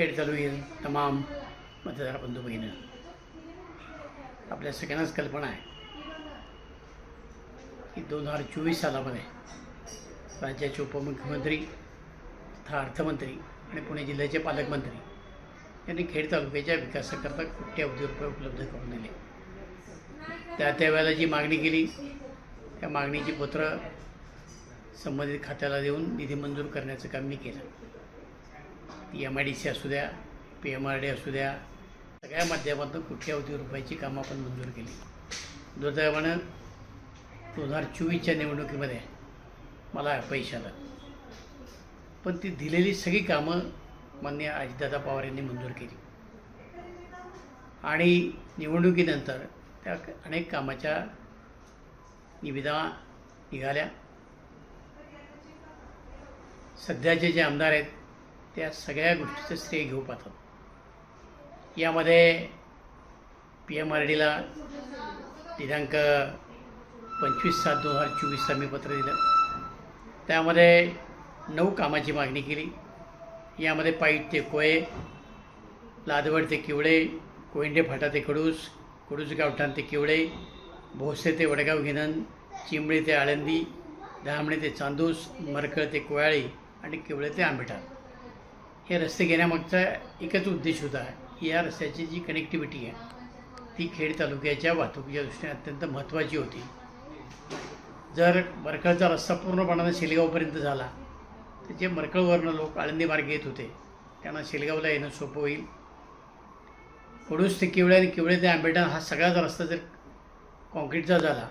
खेळ चालू येईल तमाम मतदार बंधू भगिनी आपल्या सगळ्यांनाच कल्पना आहे की दोन हजार चोवीस सालामध्ये राज्याचे उपमुख्यमंत्री तथा अर्थमंत्री आणि पुणे जिल्ह्याचे पालकमंत्री यांनी खेड तालुक्याच्या विकासाकरता कोट्यावधी रुपये उपलब्ध करून दिले. त्या त्यावेळेला जी मागणी केली त्या मागणीची पत्र संबंधित खात्याला देऊन निधी मंजूर करण्याचं काम मी केलं. ती एम आय डी सी असू द्या पी एम आर डी असू द्या सगळ्या माध्यमातून कोट्यवधी रुपयाची कामं आपण मंजूर केली. दुर्दैवानं दोन हजार चोवीसच्या निवडणुकीमध्ये मला अपयश आलं. पण ती दिलेली सगळी कामं मान्य अजितदादा पवार यांनी मंजूर केली. आणि निवडणुकीनंतर त्या अनेक कामाच्या निविदा निघाल्या. सध्याचे जे आमदार आहेत त्या सगळ्या गोष्टीचं श्रेय घेऊ पाहतात. यामध्ये पी एम आर डीला दिनांक पंचवीस सात दोन हजार चोवीसला मी पत्र दिलं. त्यामध्ये नऊ कामाची मागणी केली. यामध्ये पाईट ते कोये लादवड ते किवळे कोयंडे फाटा ते कडूस कडूस गावठाण ते किवळे भोसे ते वडगाव घेणन चिंबळे ते आळंदी धामणे ते चांदूस मरकळ ते कोयाळी आणि किवळे ते आंबेठा हे रस्ते घेण्यामागचा एकच उद्देश होता. या रस्त्याची जी कनेक्टिव्हिटी आहे ती खेड तालुक्याच्या वाहतुकीच्या दृष्टीने अत्यंत महत्त्वाची होती. जर मरकळचा रस्ता पूर्णपणाने शेलगावपर्यंत झाला तर जे मरकळवरनं लोक आळंदी मार्गे येत होते त्यांना शेलगावला येणं सोपं होईल. कडूस ते किवळे आणि किवळे ते आंबेडा हा सगळाच रस्ता जर कॉन्क्रीटचा झाला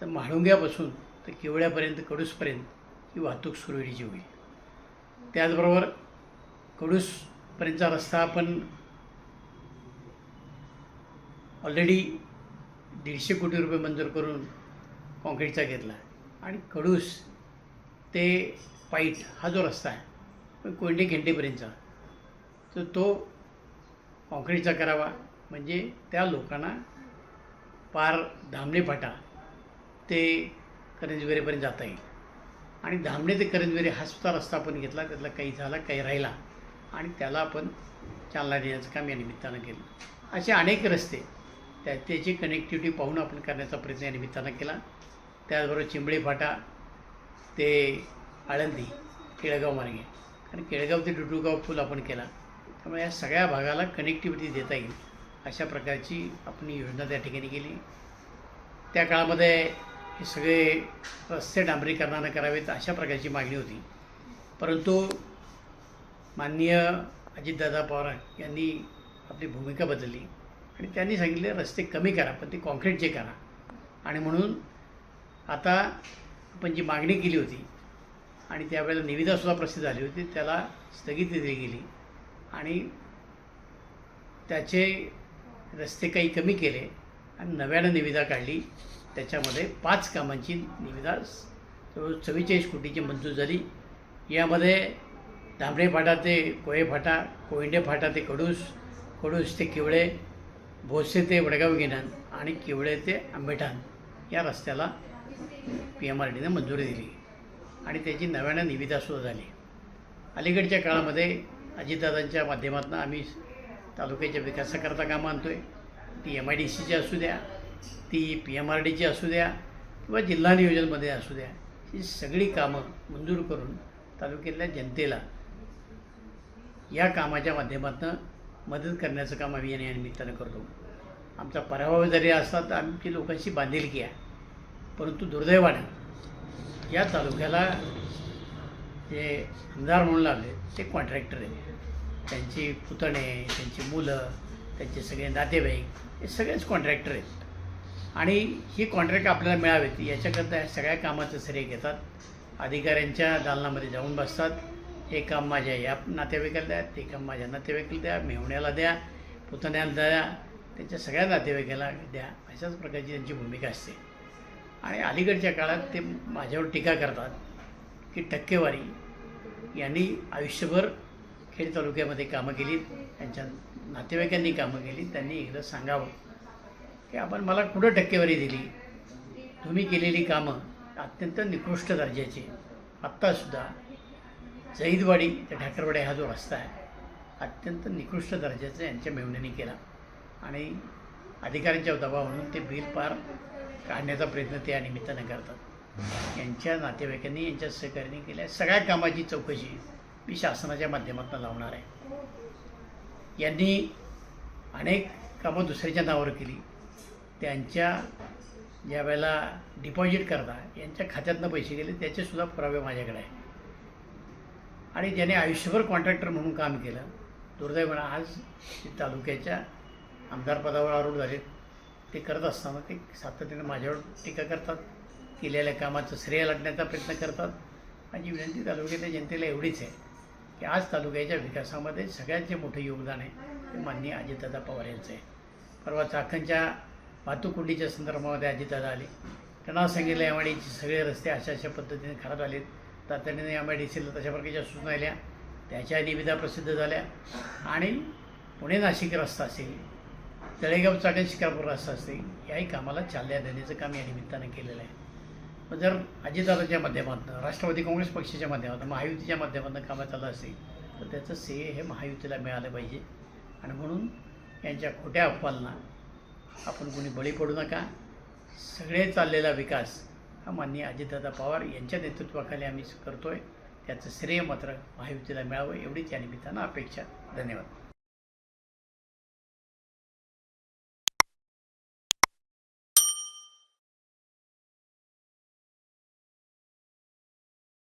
तर म्हाळुंग्यापासून तर किवळ्यापर्यंत कडूसपर्यंत ही वाहतूक सुरळीची होईल. त्याचबरोबर कडूसपर्यंतचा रस्ता आपण ऑलरेडी दीडशे कोटी रुपये मंजूर करून कॉन्क्रीटचा घेतला आणि कडूस ते पाईट हा जो रस्ता आहे पण कोंडे घेंटेपर्यंतचा तर तो कॉन्क्रीटचा करावा. म्हणजे त्या लोकांना पार धामणे फाटा ते करंजवेरेपर्यंत जाता येईल. आणि धामणे ते करंजवेरे हा सुद्धा रस्ता आपण घेतला त्यातला काही झाला काही राहिला. आणि त्याला आपण चालना देण्याचं काम या निमित्तानं केलं. असे अनेक रस्ते त्या त्याची कनेक्टिव्हिटी पाहून आपण करण्याचा प्रयत्न या निमित्तानं केला. त्याचबरोबर चिंबळे फाटा ते आळंदी केळगाव मार्गे. आणि केळगाव ते डुडुगाव पूल आपण केला. त्यामुळे या सगळ्या भागाला कनेक्टिव्हिटी देता येईल अशा प्रकारची आपण योजना त्या ठिकाणी केली. त्या काळामध्ये हे सगळे रस्ते डांबरीकरणानं करावेत अशा प्रकारची मागणी होती. परंतु माननीय अजितदादा पवार यांनी आपली भूमिका बदलली आणि त्यांनी सांगितले रस्ते कमी करा पण ते कॉन्क्रीटचे करा. आणि म्हणून आता आपण जी मागणी केली होती आणि त्यावेळेला निविदासुद्धा प्रसिद्ध झाली होती त्याला स्थगिती दिली गेली. आणि त्याचे रस्ते काही कमी केले आणि नव्यानं निविदा काढली त्याच्यामध्ये पाच कामांची निविदा जवळ चव्वेचाळीस कोटीची मंजूर झाली. यामध्ये धांबडे फाटा ते कोये फाटा कोयंडे फाटा ते कडूस कडूस ते किवळे भोसे ते वडगाव गिनान आणि किवळे ते आंबेठाण या रस्त्याला पी एम आर डीनं मंजुरी दिली आणि त्याची नव्यानं निविदासुद्धा झाली. अलीकडच्या काळामध्ये अजितदादांच्या माध्यमातून आम्ही तालुक्याच्या विकासाकरता कामं आणतो आहे ती एम आय डी सीची असू द्या ती पी एम आर डीची असू द्या किंवा जिल्हा नियोजनमध्ये असू द्या ही सगळी कामं मंजूर करून तालुक्यातल्या जनतेला या कामाच्या माध्यमातून मदत करण्याचं काम आम्ही या निमित्तानं करतो. आमचा पराभव जरी असला तर आमची लोकांशी बांधिलकी आहे. परंतु दुर्दैवानं या तालुक्याला जे आमदार म्हणून लागले ते कॉन्ट्रॅक्टर आहेत. त्यांची पुतणे त्यांची मुलं त्यांचे सगळे नातेवाईक हे सगळेच कॉन्ट्रॅक्टर आहेत. आणि ही कॉन्ट्रॅक्ट आपल्याला मिळावेत याच्याकरता सगळ्या कामाचं श्रेय घेतात. अधिकाऱ्यांच्या दालनामध्ये जाऊन बसतात. हे काम माझ्या या नातेवाईकाला द्या ते काम माझ्या नातेवाईकाला द्या मेहुण्याला द्या पुतण्याला द्या त्यांच्या सगळ्या नातेवाईकाला द्या. अशाच प्रकारची त्यांची भूमिका असते. आणि अलीकडच्या काळात ते माझ्यावर टीका करतात की टक्केवारी यांनी आयुष्यभर खेड तालुक्यामध्ये कामं केली त्यांच्या नातेवाईकांनी कामं केली त्यांनी एकदा सांगावं की आपण मला कुठं टक्केवारी दिली? तुम्ही केलेली कामं अत्यंत निकृष्ट दर्जाची. आत्तासुद्धा जैदवाडी ते ठाकरवाडी हा जो रस्ता आहे अत्यंत निकृष्ट दर्जाचा यांच्या मेवण्याने केला. आणि अधिकाऱ्यांच्या दबावावरून ते बिल पार काढण्याचा प्रयत्न ते या निमित्तानं करतात. यांच्या नातेवाईकांनी यांच्या सहकार्याने केल्या. सगळ्या कामाची चौकशी मी शासनाच्या माध्यमातून लावणार आहे. यांनी अनेक कामं दुसऱ्याच्या नावावर केली. त्यांच्या ज्या वेळेला डिपॉझिट करता यांच्या खात्यातनं पैसे गेले त्याचेसुद्धा पुरावे माझ्याकडे आहे आणि ज्याने आयुष्यभर कॉन्ट्रॅक्टर म्हणून काम केलं. दुर्दैवानं आज तालुक्याच्या आमदारपदावर आरूढ झाले. ते करत असताना ते सातत्याने माझ्यावर टीका करतात केलेल्या कामाचं श्रेय लढण्याचा प्रयत्न करतात. माझी विनंती तालुक्यातल्या जनतेला एवढीच आहे की आज तालुक्याच्या विकासामध्ये सगळ्यात जे मोठं योगदान आहे ते माननीय अजितदादा पवार यांचं आहे. परवा चाकणच्या वाहतूक कोंडीच्या संदर्भामध्ये अजितदादा आले. त्यांना सांगितलं एम आय डीचे सगळे रस्ते अशा अशा पद्धतीने खराब आलेत तातडीने एम आय डी सीला तशा प्रकारच्या सूचना आल्या त्याच्या निविदा प्रसिद्ध झाल्या. आणि पुणे नाशिक रस्ता असेल तळेगाव चाकण शिकारपूर रस्ता असेल याही कामाला चालल्या देण्याचं काम या निमित्तानं केलेलं आहे. मग जर अजितदादाच्या माध्यमातून राष्ट्रवादी काँग्रेस पक्षाच्या माध्यमातून महायुतीच्या माध्यमातून कामात चालू असेल तर त्याचं श्रेय हे महायुतीला मिळालं पाहिजे. आणि म्हणून यांच्या खोट्या अफवांना आपण कोणी बळी पडू नका. सगळे चाललेला विकास हा माननीय अजितदादा पवार यांच्या नेतृत्वाखाली आम्ही करतो आहे त्याचं श्रेय मात्र महायुतीला मिळावं एवढीच या निमित्तानं अपेक्षा. धन्यवाद.